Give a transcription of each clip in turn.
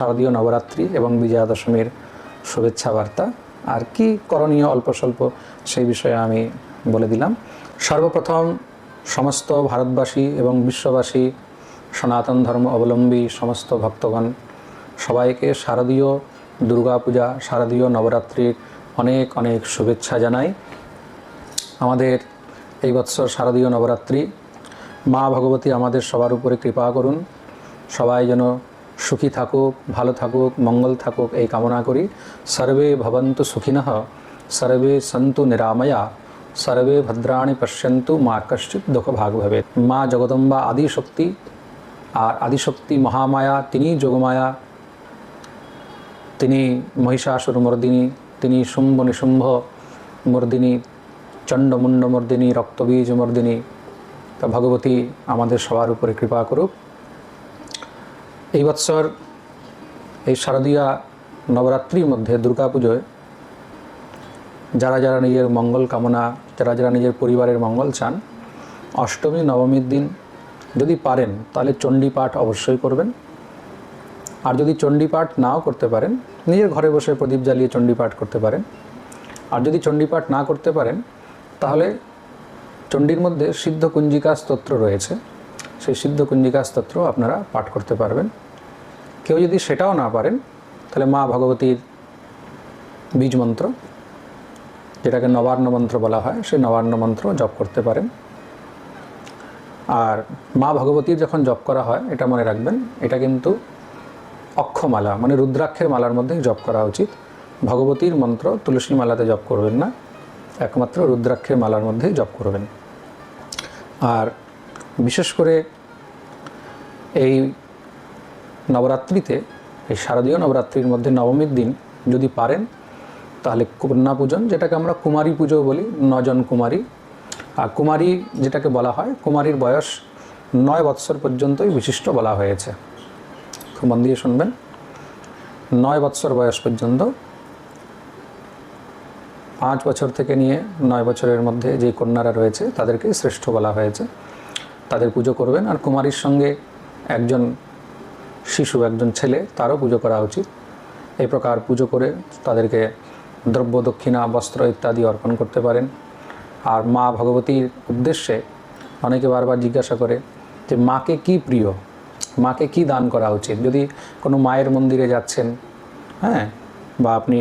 শারদীয় নবরাত্রি এবং বিজয়া দশমীর শুভেচ্ছা বার্তা আর কি করণীয় অল্প স্বল্প সেই বিষয়ে আমি বলে দিলাম। সর্বপ্রথম সমস্ত ভারতবাসী এবং বিশ্ববাসী, সনাতন ধর্ম অবলম্বী সমস্ত ভক্তগণ, সবাইকে শারদীয় দুর্গাপূজা, শারদীয় নবরাত্রির অনেক অনেক শুভেচ্ছা জানাই। আমাদের এই বৎসর শারদীয় নবরাত্রি। মা ভগবতী আমাদের সবার উপরে কৃপা করুন। সবাই যেন সুখী থাকুক, ভালো থাকুক, মঙ্গল থাকুক, এই কামনা করি। সর্বে ভবন্তু সুখিনঃ, সর্বে সন্তু নিরাময়া, সর্বে ভদ্রাণি পশ্যন্তু, মা কশ্চিৎ দুঃখ ভাগ ভবে মা জগদম্বা আদিশক্তি, আর আদিশক্তি মহামায়া, তিনি যোগমায়া, তিনি মহিষাসুর মর্দিনী তিনি শুম্ভ নিশুম্ভ মর্দিনী চণ্ডমুণ্ড মর্দিনী রক্তবীজ মর্দিনী তা ভগবতী আমাদের সবার উপরে কৃপা করুক। এই বৎসর এই শারদীয়া নবরাত্রির মধ্যে দুর্গাপুজোয় যারা যারা নিজের মঙ্গল কামনা, যারা যারা নিজের পরিবারের মঙ্গল চান, অষ্টমী, নবমীর দিন যদি পারেন, তাহলে চণ্ডী পাঠ অবশ্যই করবেন। আর যদি চণ্ডী পাঠ নাও করতে পারেন, নিজের ঘরে বসে প্রদীপ জ্বালিয়ে চণ্ডী পাঠ করতে পারেন। আর যদি চণ্ডী পাঠ না করতে পারেন, তাহলে চণ্ডীর মধ্যে সিদ্ধ কুঞ্জিকা স্তোত্র রয়েছে। সেই সিদ্ধ কুঞ্জিকা স্তোত্র আপনারা পাঠ করতে পারবেন। কেউ যদি সেটাও না পারেন, তাহলে মা ভগবতীর বীজ মন্ত্র, যেটাকে নবান্ন মন্ত্র বলা হয়, সেই নবান্ন মন্ত্র জপ করতে পারেন। আর মা ভগবতীর যখন জপ করা হয়, এটা মনে রাখবেন, এটা কিন্তু অক্ষমালা মানে রুদ্রাক্ষের মালার মধ্যেই জপ করা উচিত। ভগবতীর মন্ত্র তুলসী মালাতে জপ করবেন না, একমাত্র রুদ্রাক্ষের মালার মধ্যেই জপ করবেন। আর বিশেষ করে এই নবরাত্রিতে, এই শারদীয় নবরাত্রির মধ্যে নবমীর দিন যদি পারেন, তাহলে কন্যা পূজন, যেটাকে আমরা কুমারী পুজো বলি, নজন কুমারী। আর কুমারী যেটাকে বলা হয়, কুমারীর বয়স নয় বৎসর পর্যন্তই বিশিষ্ট বলা হয়েছে। খুব মন দিয়ে শুনবেন। নয় বৎসর বয়স পর্যন্ত, পাঁচ বছর থেকে নিয়ে নয় বছরের মধ্যে যে কন্যারা রয়েছে তাদেরকে শ্রেষ্ঠ বলা হয়েছে। তাদের পুজো করবেন আর কুমারীর সঙ্গে একজন শিশু, একজন ছেলে, তারও পুজো করা উচিত। এই প্রকার পুজো করে তাদেরকে দ্রব্য, দক্ষিণা, বস্ত্র ইত্যাদি অর্পণ করতে পারেন। আর মা ভগবতীর উদ্দেশ্যে অনেকে বারবার জিজ্ঞাসা করে যে মাকে কি প্রিয়? মাকে কি দান করা উচিত? যদি কোনো মায়ের মন্দিরে যাচ্ছেন হ্যাঁ বা আপনি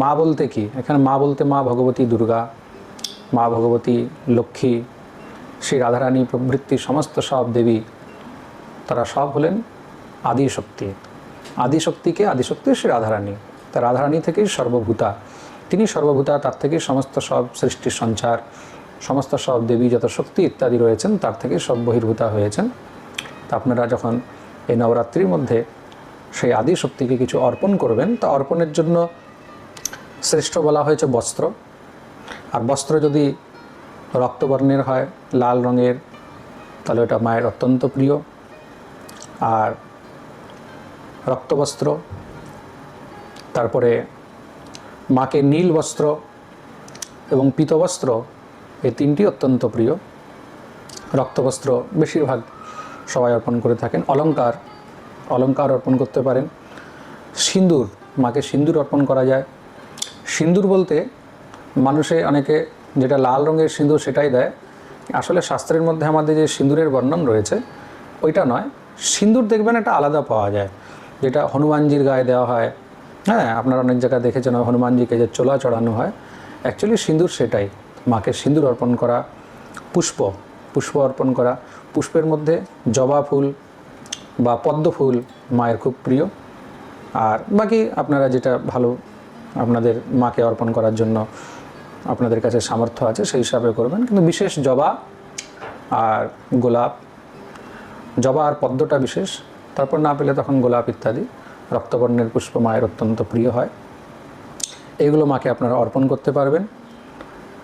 মা বলতে কি? এখানে মা বলতে মা ভগবতী দুর্গা, মা ভগবতী লক্ষ্মী শ্রী রাধারানী প্রভৃতি সমস্ত সব দেবী, তারা সব হলেন আদিশক্তি। আদিশক্তিকে আদিশক্তি শ্রী রাধারানী। তা রাধারানী থেকেই সর্বভূতা। তিনি সর্বভূতা, তার থেকেই সমস্ত সব সৃষ্টির সঞ্চার, সমস্ত সব দেবী যত শক্তি ইত্যাদি রয়েছেন, তার থেকে সব বহির্ভূতা হয়েছেন। তা আপনারা যখন এই নবরাত্রির মধ্যে সেই আদি শক্তিকে কিছু অর্পণ করবেন, তা অর্পণের জন্য শ্রেষ্ঠ বলা হয়েছে বস্ত্র। আর বস্ত্র যদি রক্তবর্ণের হয়, লাল রঙের, তাহলে ওটা মায়ের অত্যন্ত প্রিয়। আর রক্তবস্ত্র, তারপরে মাকে নীল বস্ত্র এবং পীতবস্ত্র, এই তিনটি অত্যন্ত প্রিয়। রক্তবস্ত্র বেশিরভাগ সবাই অর্পণ করে থাকেন। অলংকার অলঙ্কার অর্পণ করতে পারেন। সিন্দুর, মাকে সিন্দুর অর্পণ করা যায়। সিন্দুর বলতে মানুষে অনেকে যেটা লাল রঙের সিঁদুর সেটাই দেয়। আসলে শাস্ত্রের মধ্যে আমাদের যে সিঁদুরের বর্ণন রয়েছে, ওইটা নয়। সিঁদুর দেখবেন একটা আলাদা পাওয়া যায়, যেটা হনুমানজির গায়ে দেওয়া হয়। হ্যাঁ আপনারা অনেক জায়গায় দেখেছেন হনুমানজিকে যে চোলা চড়ানো হয়। অ্যাকচুয়ালি সিঁদুর সেটাই। মাকে সিঁদুর অর্পণ করা, পুষ্প পুষ্প অর্পণ করা। পুষ্পের মধ্যে জবা ফুল বা পদ্ম ফুল মায়ের খুব প্রিয়। আর বাকি আপনারা যেটা ভালো আপনাদের মাকে অর্পণ করার জন্য আপনাদের কাছে সামর্থ্য আছে, সেই হিসাবে করবেন। কিন্তু বিশেষ জবা আর গোলাপ, জবা আর পদ্মটা বিশেষ। তারপর না পেলে তখন গোলাপ ইত্যাদি। রক্তবর্ণের পুষ্প মায়ের অত্যন্ত প্রিয় হয়। এগুলো মাকে আপনারা অর্পণ করতে পারবেন।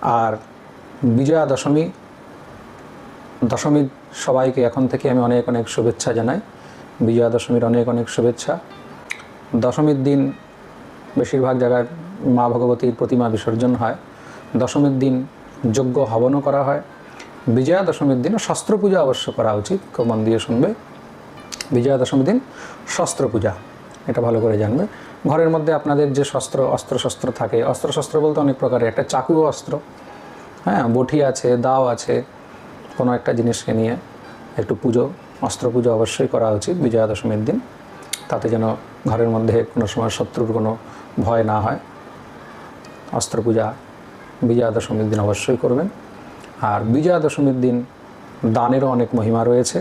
আর বিজয়া দশমী দশমীর সবাইকে এখন থেকে আমি অনেক অনেক শুভেচ্ছা জানাই। বিজয়া দশমীর অনেক অনেক শুভেচ্ছা। দশমীর দিন বেশিরভাগ জায়গায় মা ভগবতীর প্রতিমা বিসর্জন হয়। দশমীর দিন যজ্ঞ হবনও করা হয়। বিজয়া দশমীর দিন শস্ত্র পূজা অবশ্য করা উচিত খুব মন দিয়ে শুনবে। বিজয়া দশমীর দিন শস্ত্র পূজা, এটা ভালো করে জানবে। ঘরের মধ্যে আপনাদের যে শস্ত্র, অস্ত্রশস্ত্র থাকে, অস্ত্রশস্ত্র বলতে অনেক প্রকারের, একটা চাকুও অস্ত্র হ্যাঁ বটি আছে, দাও আছে, কোনো একটা জিনিসকে নিয়ে একটু পুজো, অস্ত্র পুজো অবশ্যই করা উচিত বিজয়া দশমীর দিন। তাতে যেন ঘরের মধ্যে কোনো সময় শত্রুর কোনো ভয় না হয়। অস্ত্র পূজা বিজয়া দশমীর দিন অবশ্যই করবেন। আর বিজয়া দশমীর দিন দানেরও অনেক মহিমা রয়েছে।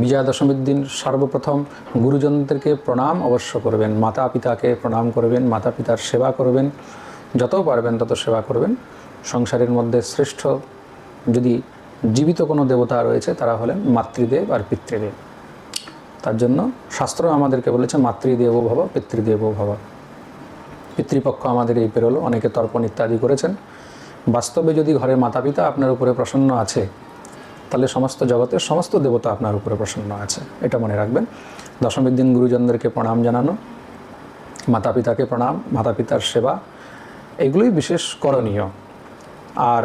বিজয়া দশমীর দিন সর্বপ্রথম গুরুজনদেরকে প্রণাম অবশ্য করবেন মাতা পিতাকে প্রণাম করবেন মাতা পিতার সেবা করবেন, যত পারবেন তত সেবা করবেন। সংসারের মধ্যে শ্রেষ্ঠ যদি জীবিত কোনো দেবতা রয়েছে তারা হলেন মাতৃদেব আর পিতৃদেব। তার জন্য শাস্ত্র আমাদেরকে বলেছে, মাতৃদেব ভব, পিতৃদেব ভব। পিতৃপক্ষ আমাদের এই পেরোলো, অনেকে তর্পণ ইত্যাদি করেছেন। বাস্তবে যদি ঘরে মাতা পিতা আপনার উপরে প্রসন্ন আছে, তাহলে সমস্ত জগতের সমস্ত দেবতা আপনার উপরে প্রসন্ন আছে, এটা মনে রাখবেন। দশমীর দিন গুরুজনদেরকে প্রণাম জানানো মাতা পিতাকে প্রণাম মাতা পিতার সেবা, এগুলোই বিশেষ করণীয়। আর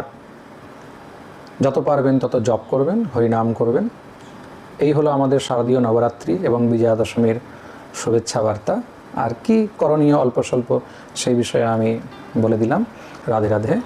যত পারবেন তত জপ করবেন, হরিনাম করবেন। এই হলো আমাদের শারদীয় নবরাত্রি এবং বিজয়া দশমীর শুভেচ্ছা বার্তা আর কি করণীয় অল্প স্বল্প সেই বিষয়ে আমি বলে দিলাম। রাধে রাধে।